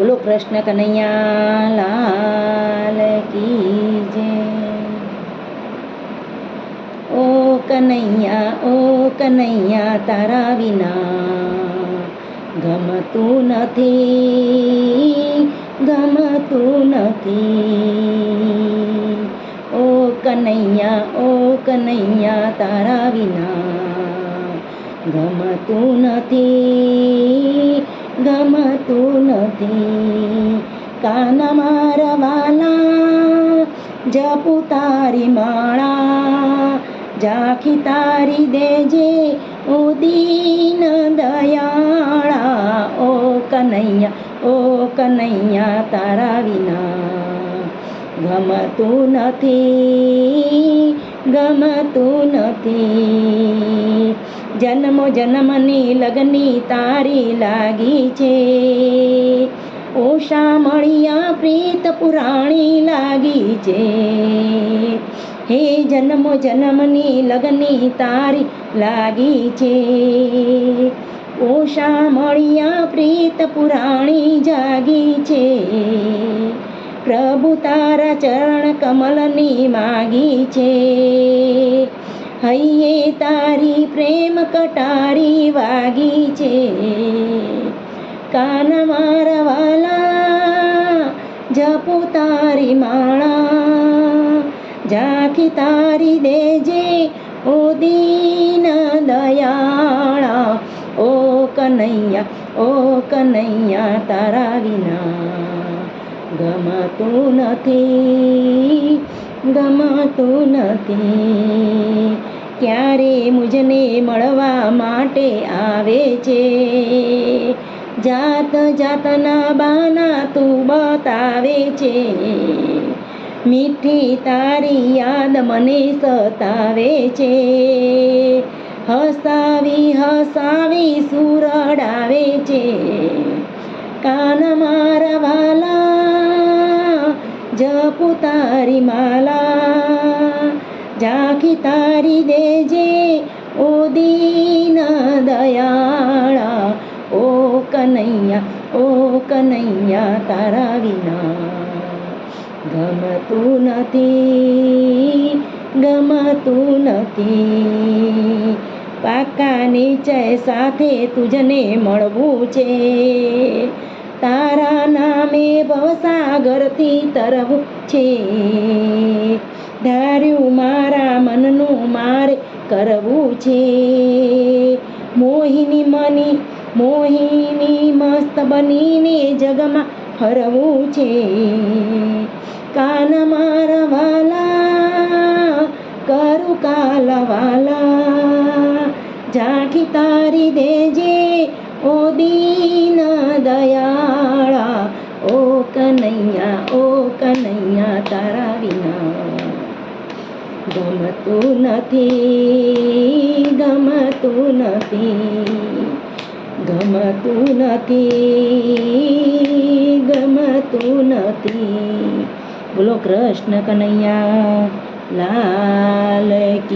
બોલો કૃષ્ણ કનૈયા, લાલ કી જય. ઓ કનૈયા ઓ કનૈયા, તારા વિના ગમતું નથી ગમતું નથી. ઓ કનૈયા ઓ કનૈયા, તારા વિના ગમતું નથી ગમતું નથી કાન મારા વાલા જપુ તારી માળા જાખી તારી દેજે ઉદીન દીન દયાળા ઓ કનૈયા ઓ કનૈયા તારા વિના ગમતું નથી ગમતું નથી જન્મો જન્મની લગની તારી લાગી છે. ઓષા મળિયા પ્રીત પુરાણી લાગી છે. હે જન્મો જન્મની લગની તારી લાગી છે. ઓષા મળિયા પ્રીત પુરાણી જાગી છે. પ્રભુ તારા ચરણ કમલની માગી છે. હૈયે તારી પ્રેમ કટારી વાગી છે. કાન મારા વાલા, જપુ તારી માળા, ઝાંખી તારી દેજે, ઓ દીન દયાળા, ઓ કનૈયા ઓ કનૈયા તારા વિના. ગમતું નથી ગમતું નથી. ક્યારે મુજને મળવા માટે આવે છે? જાત જાતના બાના તું બતાવે છે. મીઠી તારી યાદ મને સતાવે છે. હસાવી હસાવી સુરડાવે છે. કાન મારા વાલા, જપુ તારી માલા. ઝાંખી તારી દેજે, ઓ દીન દયાળા, ઓ કનૈયા ઓ કનૈયા તારા વિના. ગમતું નથી ગમતું નથી પાકા નિશ્ચય સાથે તુજને મળવું છે. તારા નામે ભવસાગરથી તરવું છે. ધાર્યું મારા મનનું મારે કરવું છે. મોહિની મની, મોહિની મસ્ત બનીને જગમાં ફરવું છે. કાન મારવાલા કરું કાલવાલા ઝાંખી તારી દેજે, ઓ દીન દયાળા. ઓ કનૈયા ઓ કનૈયા, તારા વિના. ગમતું નથી ગમતું નથી ગમતું નથી ગમતું નથી. બોલો કૃષ્ણ કનૈયા લાલ